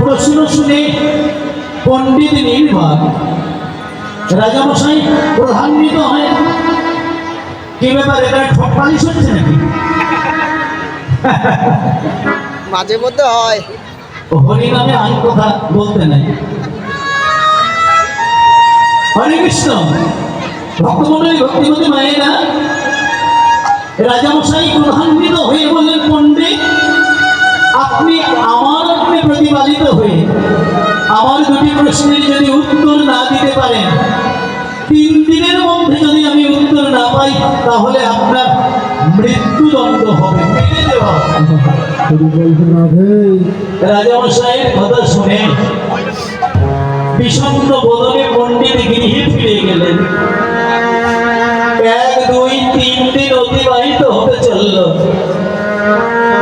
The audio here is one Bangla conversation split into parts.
প্রশ্ন শুনে পণ্ডিত নির্বাক রাজামশাই প্রধান্বিত হয় কি ব্যাপার এটা ঠকপালিশ হচ্ছে নাকি? মাঝে মধ্যে হয়। হরি নামে আইন কথা বলতে নাই। হরে কৃষ্ণ ভক্তমন্ডলী ভক্তিমতী মায়েরা রাজামশাই প্রধান্বিত হয়ে বললেন পণ্ডিত আপনি আমার প্রতিপালিত হয়ে আমার দুটি প্রশ্নের যদি উত্তর না দিতে পারেন, তিন দিনের মধ্যে যদি আমি উত্তর না পাই, তাহলে আপনার মৃত্যুদণ্ড হবে। রাজামশাইয়ের কথা শুনে বদনে পণ্ডিত গৃহে ফিরে গেলেন। এক, দুই, তিন দিন অতিবাহিত হতে চলল।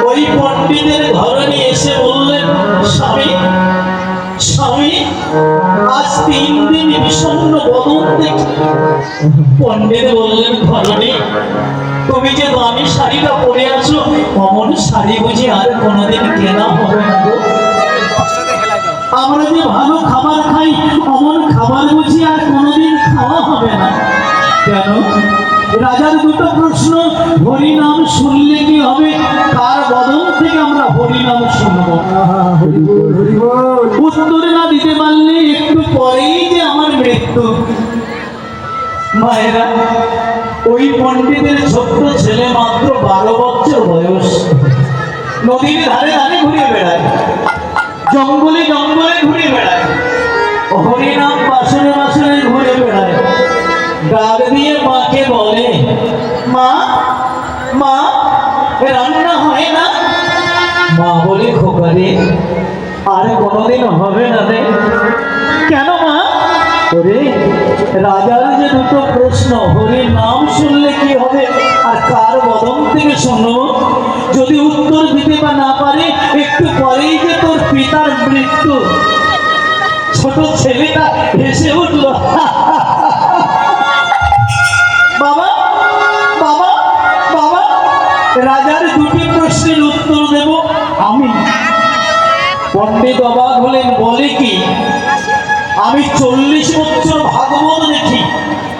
ওই পণ্ডিতের ঘরণী এসে আজ তিন দিন বিষণ্ণ বদন দেখি পণ্ডিত বললেন ঘরণী তুমি যে দামি শাড়িটা পরে আছো, অমন শাড়ি বুঝি আর কোনোদিন কেনা হবে না গো। আমরা যে ভালো খাবার খাই, অমন খাবার বুঝি আর কোনোদিন খাওয়া হবে না। কেন? রাজার দুটো প্রশ্ন, হরিনাম শুনলে কি হবে? তার বদন থেকে আমরা হরিনাম শুনব? উত্তর না দিতে পারলে একটু পরেই যে আমার মৃত্যু। মায়েরা, ওই পণ্ডিতের ছোট্ট ছেলে মাত্র বারো বছর বয়স। নদীর ধারে ধারে ঘুরে বেড়ায়। জঙ্গলে জঙ্গলে ঘুরে বেড়ায়। হরিনাম বাসনে বাসনে ঘুরে বেড়ায়। ডাক দিয়ে মাকে বলে, মা মা, রান্না হয় না? মা বলে খোকারে আর কোনোদিন হবে না রে। কেন মা? ওরে, রাজার যে দুটো প্রশ্ন, হরির নাম শুনলে কি হবে? আর কার বদন থেকে শুনব? যদি উত্তর দিতে বা না পারে, একটু পরেই যে তোর পিতার মৃত্যু। ছোট ছেলেটা হেসে উঠল। দুটি প্রশ্নের উত্তর দেব, আমি। পণ্ডিত অবাক হলেন, বলে কি? আমি চল্লিশ বছর ভাগবত দেখি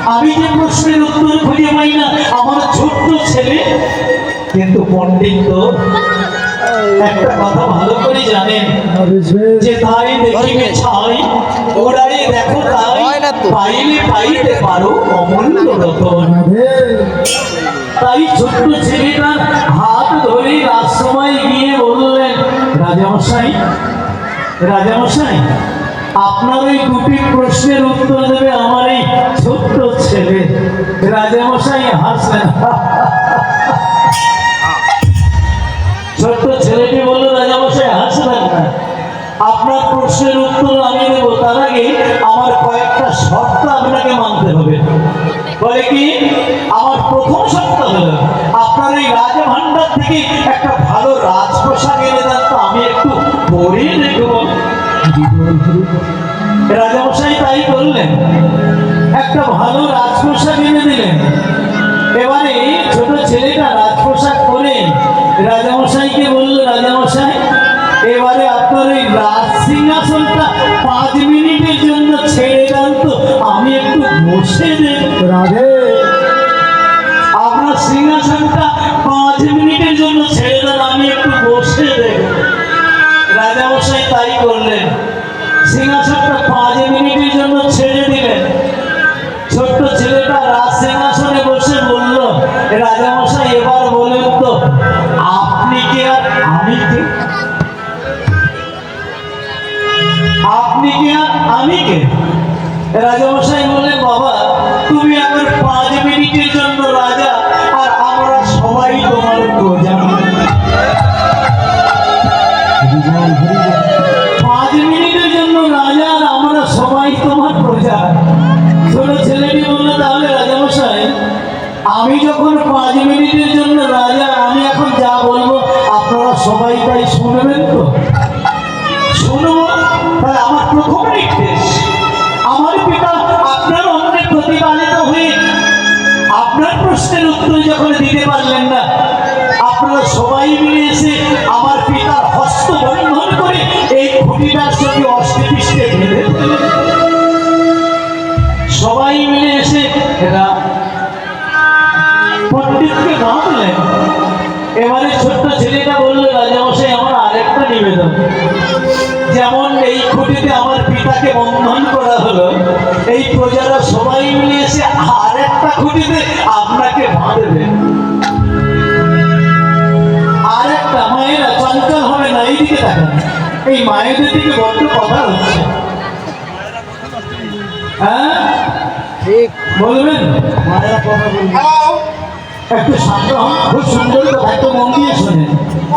আমি যে প্রশ্নের উত্তর খুঁজে পাই না, আমার ছোট্ট ছেলে। কিন্তু পণ্ডিত একটা কথা ভালো করে জানেন যে তাই দেখিবে ছাই। ওরাই দেখো তাই। পাইলে পাইতে পারো অমূল্য রতন। তাই ছোট্ট ছেলেটার হাত ধরে রাজসভায় গিয়ে বললেন রাজামশাই রাজামশাই আপনার ওই দুটি প্রশ্নের উত্তর দেবে আমার এই ছোট্ট ছেলে। রাজামশাই হাসলেন। পরে দেখব রাজামশাই তাই করলেন। একটা ভালো রাজপ্রসাদ এনে দিলেন। এবারে ছোট ছেলেটা এবারে আপনার ওই পাঁচ মিনিটের জন্য ছেড়ে দেন তো, আমি একটু বসে দেব। রাধে তাই করলেন। সিংহাসনটা পাঁচ মিনিটের জন্য ছেড়ে দিলেন। ছোট্ট ছেলেটা রাজ সিংহাসনে বসে বলল, রাজামশাই, এবার বলেন তো, আপনি কে আর আমি কে? আপনি কে আর আমি কে? রাজামশাই আমি যখন পাঁচ মিনিটের জন্য রাজা, আমি এখন যা বলব আপনারা সবাই তাই শুনবেন তো? শুনব তাহলে আমার প্রথম নির্দেশ। আমার পিতা আপনার অন্যের প্রতিপালিত হয়ে আপনার প্রশ্নের উত্তর যখন দিতে পারলেন না, আপনারা সবাই মিলে এসে আমার বাড়ির ছোট্ট ছেলেটা বলল রাজামশাই আমার আরেকটা নিবেদন। যেমন এই খুঁটিতে আমার পিতাকে বন্ধন করা হলো এই প্রজারা সবাই মিলে এসে আরেকটা খুঁটিতে আপনাকে বাঁধবে আরেকটা মায়েরা চঞ্চল হবে না এইদিকে তাকান। এই মায়েদের দিকে বড্ড কথা হচ্ছে। হ্যাঁ? বলবেন? মায়েরা কথা বলবেন। একটু হন খুব সুন্দর কথা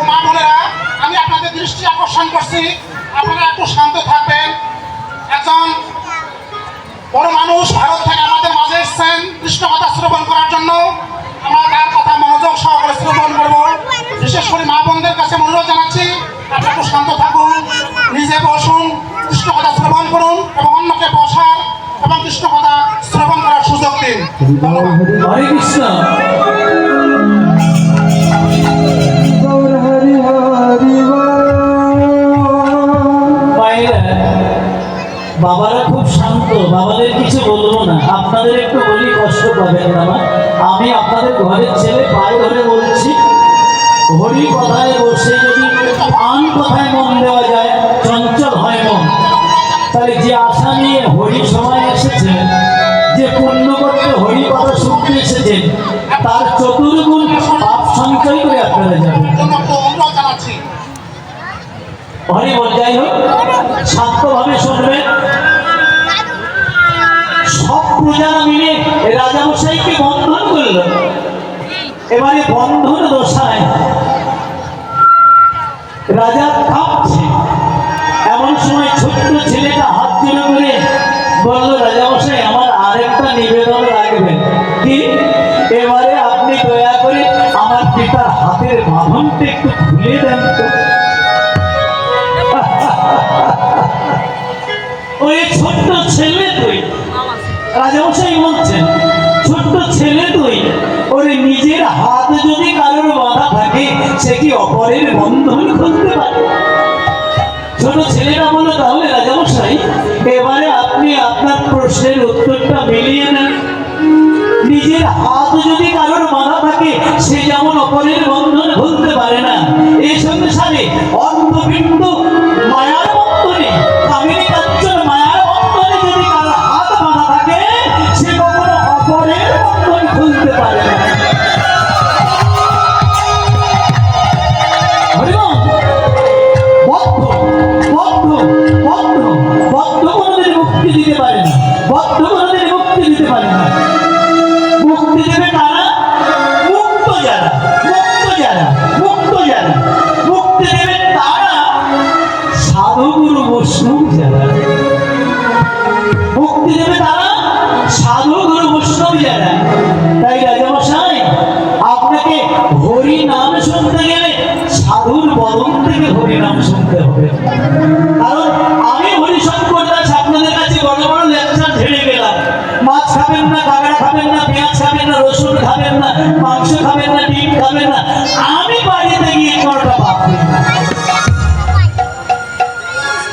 মা বোনেরা, আমি আপনাদের দৃষ্টি আকর্ষণ করছি। আপনারা একটু শান্ত থাকবেন। একজন বড় মানুষ ভারত থেকে আমাদের মাঝে এসছেন কৃষ্ণ কথা শ্রবণ করার জন্য। আমরা তার কথা মনোযোগ সহকারে শ্রবণ করব। বিশেষ করে মা বোনদের কাছে অনুরোধ জানাচ্ছি আপনারা একটু শান্ত থাকুন, নিজে বসুন কৃষ্ণ কথা শ্রবণ করুন এবং অন্যকে বসার এবং কৃষ্ণ কথা শ্রবণ করার সুযোগ দিন। বাবারা খুব শান্ত, বাবাদের কিছু বলব না। আপনাদের একটু বলি, কষ্ট পাবেন মা। আমি আপনাদের ঘরের ছেলে, পায়ে ধরে বলছি, হরি কথায় বসে যদি আন কথায় মন দেওয়া যায়, চঞ্চল হয় মন। তাহলে যে আশা নিয়ে হরি সময় এসেছে, যে পূর্ণ করতে হরি কথা শুনতে এসেছেন তার চতুর্গুণ পাপ সঞ্চয় করে আপনারা যাবেন হরি বল, যাই হোক, শান্তভাবে শুনবেন সব প্রজারা মিলে রাজামশাইকে বন্ধন করল। এবারে বন্ধন দশায় রাজা কাঁপছে। সময় ছোট্ট ছেলেটা হাত জোড়ে করে বলল, রাজামশাই, আমার আরেকটা নিবেদন রাখবেন কি? এবারে আপনি দয়া করে আমার পিতার হাতের বাঁধনটা একটু খুলে দেন ওই ছোট্ট ছেলে তুই, রাজামশাই বলছেন, ছোট্ট ছেলে তুই, ওরে নিজের হাত যদি কারোর বাধা থাকে, সে কি অপরের বন্ধন খুলতে পারে? ছোট ছেলেরা বলো তাহলে রাজামশাই এবারে আপনি আপনার প্রশ্নের উত্তরটা মিলিয়ে নেন। নিজের হাত যদি কারোর মানা থাকে, সে যেমন অপরের বন্ধন ভুলতে পারে না। এই সংসারে অন্ধপিণ্ড মায়ার বন্ধনে কামিনী খাবেন না কাঁকড়া খাবেন না, পেঁয়াজ খাবেন না, রসুন খাবেন না, মাংস খাবেন না, ডিম খাবেন না, আমি বাড়িতে গিয়ে কটা ভাববেন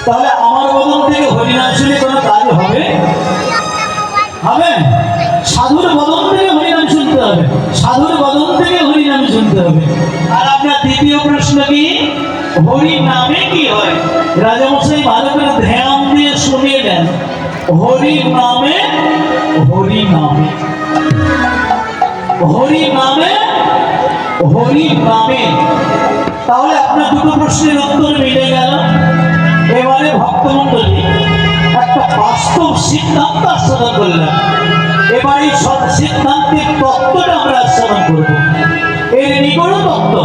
তাহলে আমার বদন থেকে হরিনাম শুনে কোনো কাজ হবে? হবে? সাধুর বদন থেকে হরিনাম শুনতে হবে। সাধুর বদন থেকে হরিনাম শুনতে হবে। আর আপনার দ্বিতীয় প্রশ্ন কি? হরি নামে কি হয়? রাজামশাই ভালো করে ধ্যান দিয়ে শুনিয়ে দেন। হরি নামে হরি নামে। হরি নামে হরি নামে। তাহলে আপনার দুটো প্রশ্নের উত্তর মিলে গেল। এবারে ভক্তমন্ডলী একটা বাস্তব সিদ্ধান্ত আস্বাদন করলাম এবার সব সিদ্ধান্তের তত্ত্বটা আমরা আস্বাদন করব। এর নিগড় তত্ত্ব,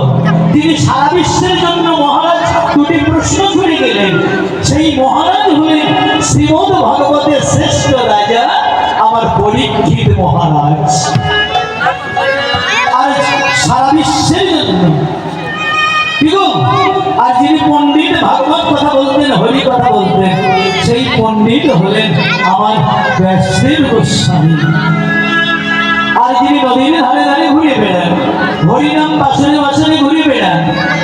তিনি সারা বিশ্বের জন্য মহারাজ দুটি প্রশ্ন ছুড়ে গেলেন। সেই মহারাজ হলেন পণ্ডিত হলেন আমার ব্যাসদেব গোস্বামী। আর যিনি নদীর ধারে ধারে ঘুরে বেড়ান, হরিনাম বাসনে বাসনে ঘুরে বেড়ান,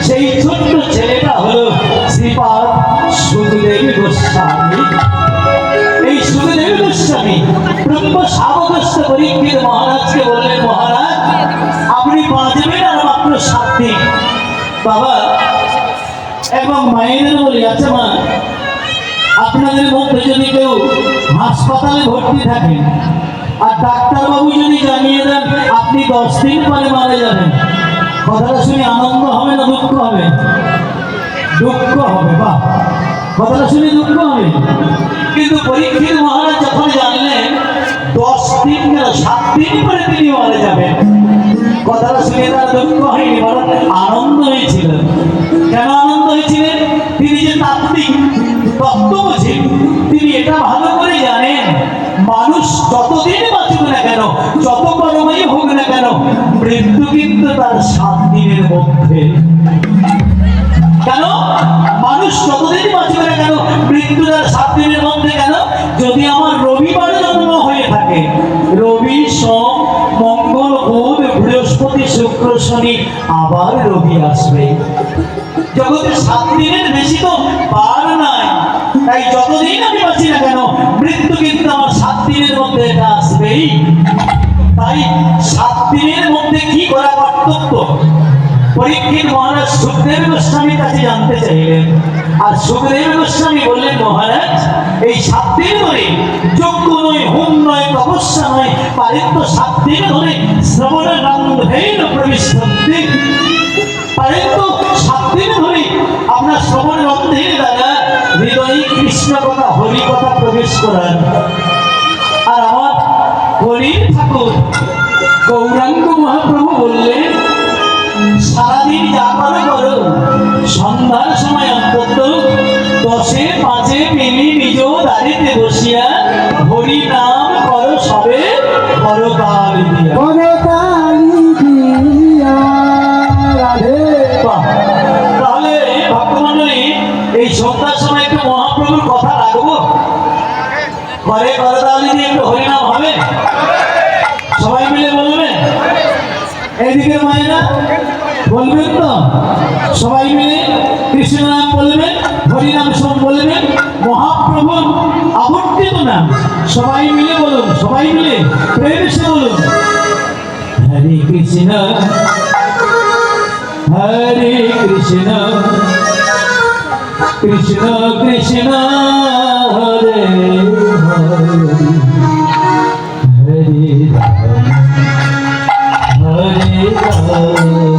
সেই ছোট্ট ছেলেটা হলো শ্রীপাদ সুখদেব গোস্বামী। এই সুখদেব গোস্বামী ব্রহ্ম সাবকস্ত পরীক্ষিত মহারাজকে বললেন, মহারাজ, আপনি বাঁচবেন আর মাত্র সাত দিন। বাবা, এবং মায়েদের বলি আচ্ছা মা আপনাদের মধ্যে যদি কেউ হাসপাতালে ভর্তি থাকেন আর ডাক্তারবাবু যদি জানিয়ে দেন, আপনি দশ দিন পরে মারা যাবেন। কথাটা শুনে আনন্দ হবে না দুঃখ হবে? দুঃখ হবে বা কথাটা শুনে দুঃখ হবে। কিন্তু পরীক্ষিত মহারাজ যখন জানলেন, দশ দিন কেন সাত দিন পরে তিনি মারা যাবেন, কথাটা শুনে তার দুঃখ হয়নি, বরং আনন্দ হয়েছিল। কেন আনন্দ হয়েছিলেন তিনি যে তাত্ত্বিক তত্ত্ব বোঝেন তিনি এটা ভালো করে জানেন। মানুষ যতদিন বাঁচুক না কেন, যত কর্মই হোক না কেন, মৃত্যু কিন্তু তার সাত দিনের মধ্যে। কেন? মানুষ যতদিন বাঁচবে না কেন, মৃত্যু তার সাত দিনের মধ্যে কেন? যদি আমার রবিবার জন্ম হয়ে থাকে, রবি, সোম, মঙ্গল, বুধ, বৃহস্পতি, শুক্র, শনি, আবার রবি আসবে। জগতে সাত দিনের বেশি তো পার নাই। তাই যতদিন আমি বাঁচি না কেন, মৃত্যু কিন্তু আমার সাত দিনের মধ্যে এটা আসবেই। তাই সাত দিনের মধ্যে কি করা কর্তব্য পরীক্ষিত মহারাজ সুখদেব গোস্বামীর কাছে জানতে চাইলেন। আর সুখদেব গোস্বামী বললেন, মহারাজ, এই সাত দিন ধরে যজ্ঞ নয়, হোম নয়, তপস্যা নয় পারিত্য সাত দিন ধরে শ্রবণের প্রবেশ করতে পারিত্য সাত দিন ধরে আপনার শ্রবণ রন্ধের দ্বারা কৃষ্ণ কথা হরি কথা প্রবেশ করান। আর আমার হরির ঠাকুর গৌরাঙ্গ মহাপ্রভু বললেন, সারাদিন যা করো, সন্ধ্যার সময় অন্তত দশে, পাঁচে মিলি নিজ দাঁড়িতে বসিয়া হরি নাম করো, সবে করো কাল দিয়া বলবেন তো? সবাই মিলে কৃষ্ণ নাম বলবেন, হরিনাম সব বলবেন, মহাপ্রভুর আবর্তিত নাম। সবাই মিলে বলুন, সবাই মিলে প্রেম সে বলুন। হরে কৃষ্ণ হরে কৃষ্ণ কৃষ্ণ কৃষ্ণ, হরে হরে। হরে হরে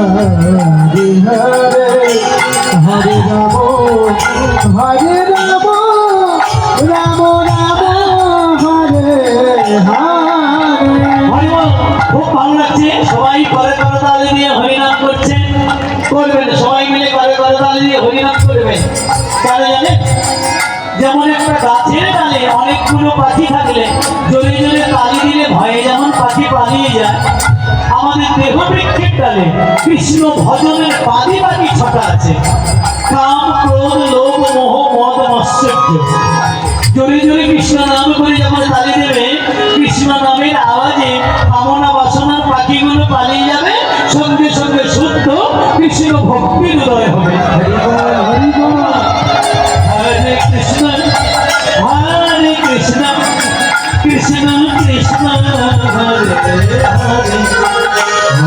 হরে হরে রাম হরে রাম রাম রাম, হরে খুব ভালো লাগছে। সবাই করে করে তালে দিয়ে হরিনাম করছে। করবেন, সবাই মিলে করে করে তালে দিয়ে হরিনাম করবেন। কারণ জানেন, যেমন একটা গাছের ডালে অনেকগুলো পাখি থাকলে জোরে জোরে তালি দিলে ভয়ে যেমন পাখি পালিয়ে যায় আমাদের দেহ বৃক্ষের কৃষ্ণ ভজনের পাদি পাখি ছটা আছে। কাম, ক্রোধ, লোভ, মোহ, মদ মৎসর্য জোরে জোরে কৃষ্ণ নাম করে যখন তালি দেবে, কৃষ্ণ নামের আওয়াজে কামনা বাসনার পাখিগুলো পালিয়ে যাবে। সঙ্গে সঙ্গে শুদ্ধ কৃষ্ণ ভক্তির উদয় হবে। হরে কৃষ্ণ হরে কৃষ্ণ। কৃষ্ণ কৃষ্ণ, হরে হরে।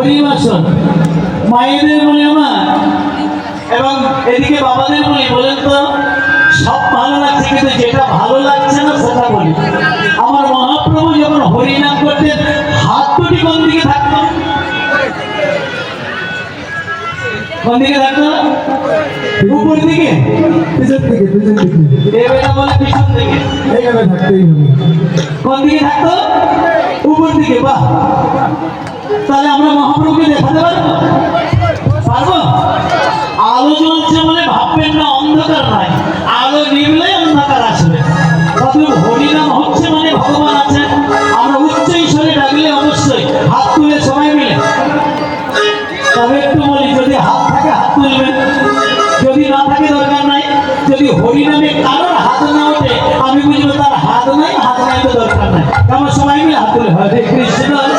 হরিবাসন মায়েদের বলে আমার এবং এদিকে বাবাদের বলি বলেন তো সব ভালো লাগছে কিন্তু যেটা ভালো লাগছে না সেটা বলি। আমার মহাপ্রভু যখন হরিনাম করতেন হাত দুটি কোন দিকে থাকতো? কোন দিকে থাকতো? উপর দিকে? পিছন থেকে পিছন থেকে দেবেনা বলে পিছন দিকে। এইভাবে থাকতেই হবে। কোন দিকে থাকতো? উপর দিকে বাহ। তাহলে আমরা মহাপ্রভুকে দেখাতে পারব? পারব? আলো জ্বলছে বলে ভাববেন না, অন্ধকার নয় আলো নিবলে অন্ধকার আসবে। মানে তবে একটু যদি হাত হাত তুলবেন। যদি না থাকে দরকার নাই। যদি হরিনামে কারোর হাত না ওঠে, আমি বুঝব তার হাত নাই হাত নাই তো দরকার নাই। আমার সবাই মিলে হাত তুলে হরে কৃষ্ণ।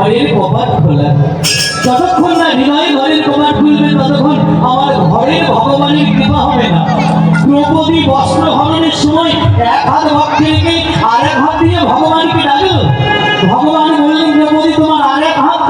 ঘরের কপাট খোলা। যতক্ষণ না হৃদয় ঘরের কপাট খুলবে, ততক্ষণ আমার ঘরে ভগবানের কৃপা হবে না। দ্রৌপদী বস্ত্র হরণের সময় এক হাত ভক্তি রেখে আর এক হাত দিয়ে ভগবানকে ডাকল। ভগবান বললেন, দ্রৌপদী, তোমার আর এক হাত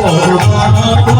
भगवान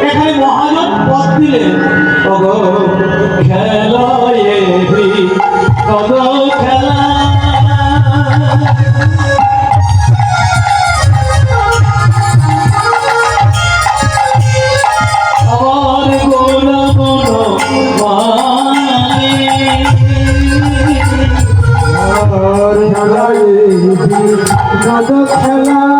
এখানে মহাজন পথ দিলেন। খেলা খেলা। খেলা।